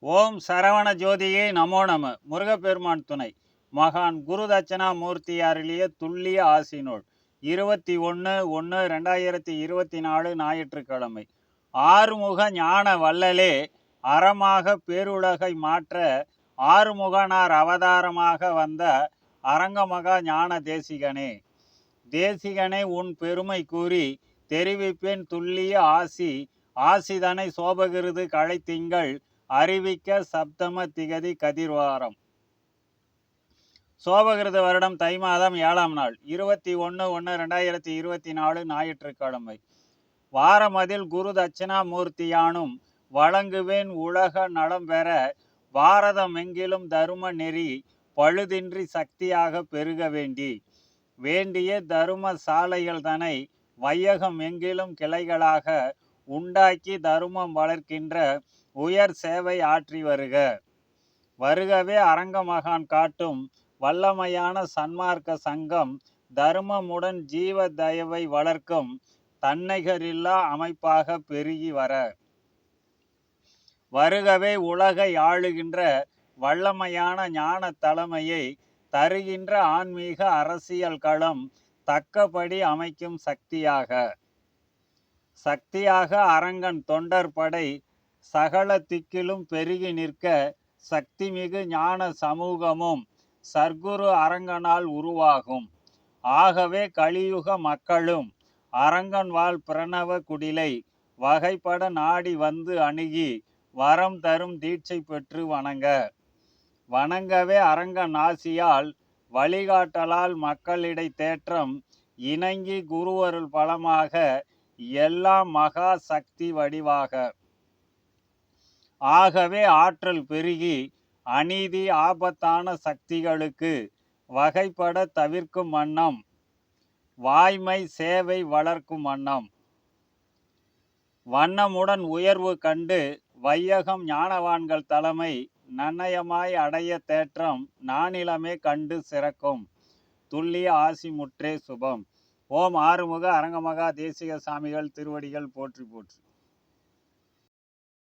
ஓம் சரவண ஜோதியே நமோ நம. முருகப்பெருமான் துணை. மகான் குரு தட்சணாமூர்த்தி அருளிய துல்லிய ஆசினோள் இருபத்தி ஒன்று ஒன்று ரெண்டாயிரத்தி இருபத்தி நாலு ஞாயிற்றுக்கிழமை. ஆறுமுக ஞான வள்ளலே அறமாக பேருலகை மாற்ற ஆறுமுகனார் அவதாரமாக வந்த அரங்கமகா ஞான தேசிகனே. தேசிகனே உன் பெருமை கூறி தெரிவிப்பேன் துல்லிய ஆசி. ஆசிதனை சோபகிருது களைத்திங்கள். அறிவிக்க சப்தம திகதி கதிர்வாரம். சோபகிருத வருடம் தை மாதம் ஏழாம் நாள் இருபத்தி ஒன்று ஒன்று ரெண்டாயிரத்தி இருபத்தி நாலு ஞாயிற்றுக்கிழமை. வாரமதில் குரு தட்சிணாமூர்த்தியானும் வழங்குவேன் உலக நலம் பெற பாரதமெங்கிலும் தரும நெறி பழுதின்றி சக்தியாக பெருக வேண்டி வேண்டிய தரும சாலைகள் தனை வையகம் எங்கிலும் கிளைகளாக உண்டாக்கி தருமம் வளர்க்கின்ற உயர் சேவை ஆற்றி வருக. வருகவே அரங்கமகான் காட்டும் வல்லமையான சன்மார்க்க சங்கம் தர்மமுடன் ஜீவ தயவை வளர்க்கும் தன்னைகரில்லா அமைப்பாக பெருகி வர. வருகவே உலகை ஆளுகின்ற வல்லமையான ஞான தலைமையை தருகின்ற ஆன்மீக அரசியல் களம் தக்கபடி அமைக்கும் சக்தியாக. சக்தியாக அரங்கன் தொண்டர் படை சகல திக்கிலும் பெருகி நிற்க சக்திமிகு ஞான சமூகமும் சர்க்குரு அரங்கனால் உருவாகும். ஆகவே கலியுக மக்களும் அரங்கன் வாழ் பிரணவ குடிலை வகைப்பட நாடி வந்து அணுகி வரம் தரும் தீட்சை பெற்று வணங்க. வணங்கவே அரங்க நாசியால் வழிகாட்டலால் மக்களிடை தேற்றம் இணங்கி குருவருள் பலமாக எல்லாம் மகா சக்தி வடிவாக. ஆகவே ஆற்றல் பெருகி அநீதி ஆபத்தான சக்திகளுக்கு வகைப்பட தவிர்க்கும் வண்ணம் வாய்மை சேவை வளர்க்கும் வண்ணம். வண்ணமுடன் உயர்வு கண்டு வையகம் ஞானவான்கள் தலைமை நன்னயமாய் அடைய தேற்றம் நானிலமே கண்டு சிறக்கும். துல்லிய ஆசி முற்றே சுபம். ஓம் ஆறுமுக அரங்கமகா தேசிக சாமிகள் திருவடிகள் போற்றி போற்றி.